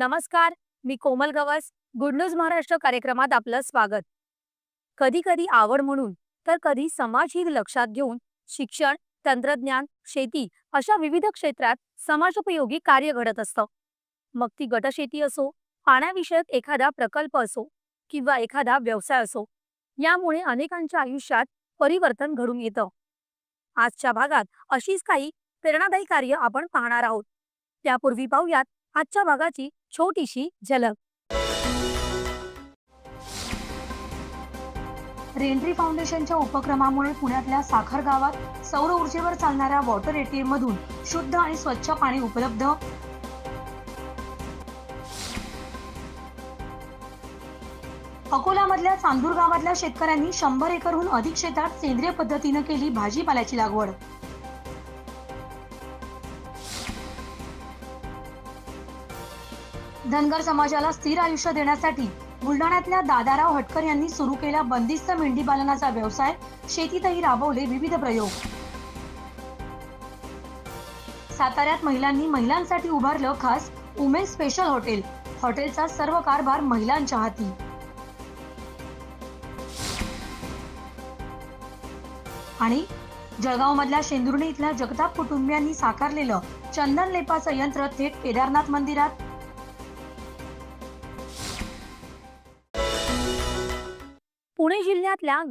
नमस्कार मी Komal Gawas good news Maharashtra कार्यक्रमात आपलं स्वागत. कधी कधी आवड म्हणून तर कधी समाजहित लक्षात घेऊन शिक्षण तंत्रज्ञान शेती अशा विविध क्षेत्रात समाजोपयोगी कार्य घडत असतं. मग ती गटशेती असो पाण्याविषयक एखादा प्रकल्प असो किंवा एखादा व्यवसाय असो यामुळे अनेकांच्या आयुष्यात परिवर्तन घडून येतं. आजच्या भागात अशीच काही प्रेरणादायी कार्य आपण पाहणार आहोत. त्यापूर्वी पाहूयात आजच्या भागाची छोटीशी झलक. रेनट्री फाउंडेशनच्या उपक्रमामुळे पुण्यातल्या साखर गावात सौर ऊर्जेवर चालणाऱ्या वॉटर एटीएम मधून शुद्ध आणि स्वच्छ पाणी उपलब्ध. अकोलामधल्या चांदूर गावातल्या शेतकऱ्यांनी शंभर एकरहून अधिक शेतात सेंद्रिय पद्धतीनं केली भाजीपाल्याची लागवड. धनगर समाजाला स्थिर आयुष्य देण्यासाठी बुलढाण्यातल्या दादाराव हटकर यांनी सुरू केला बंदिस्त मेंढी पालनाचा व्यवसाय. शेतीतही राबवले विविध प्रयोग. साताऱ्यात महिलांनी महिलांसाठी उभारलं खास उमेन स्पेशल हॉटेल. हॉटेलचा सर्व कारभार महिलांच्या हाती. आणि जळगाव मधल्या शेंदुर्णी इथल्या जगताप कुटुंबियांनी साकारलेलं चंदन लेपाचं यंत्र थेट केदारनाथ मंदिरात पुणे जिल्ह्यातल्या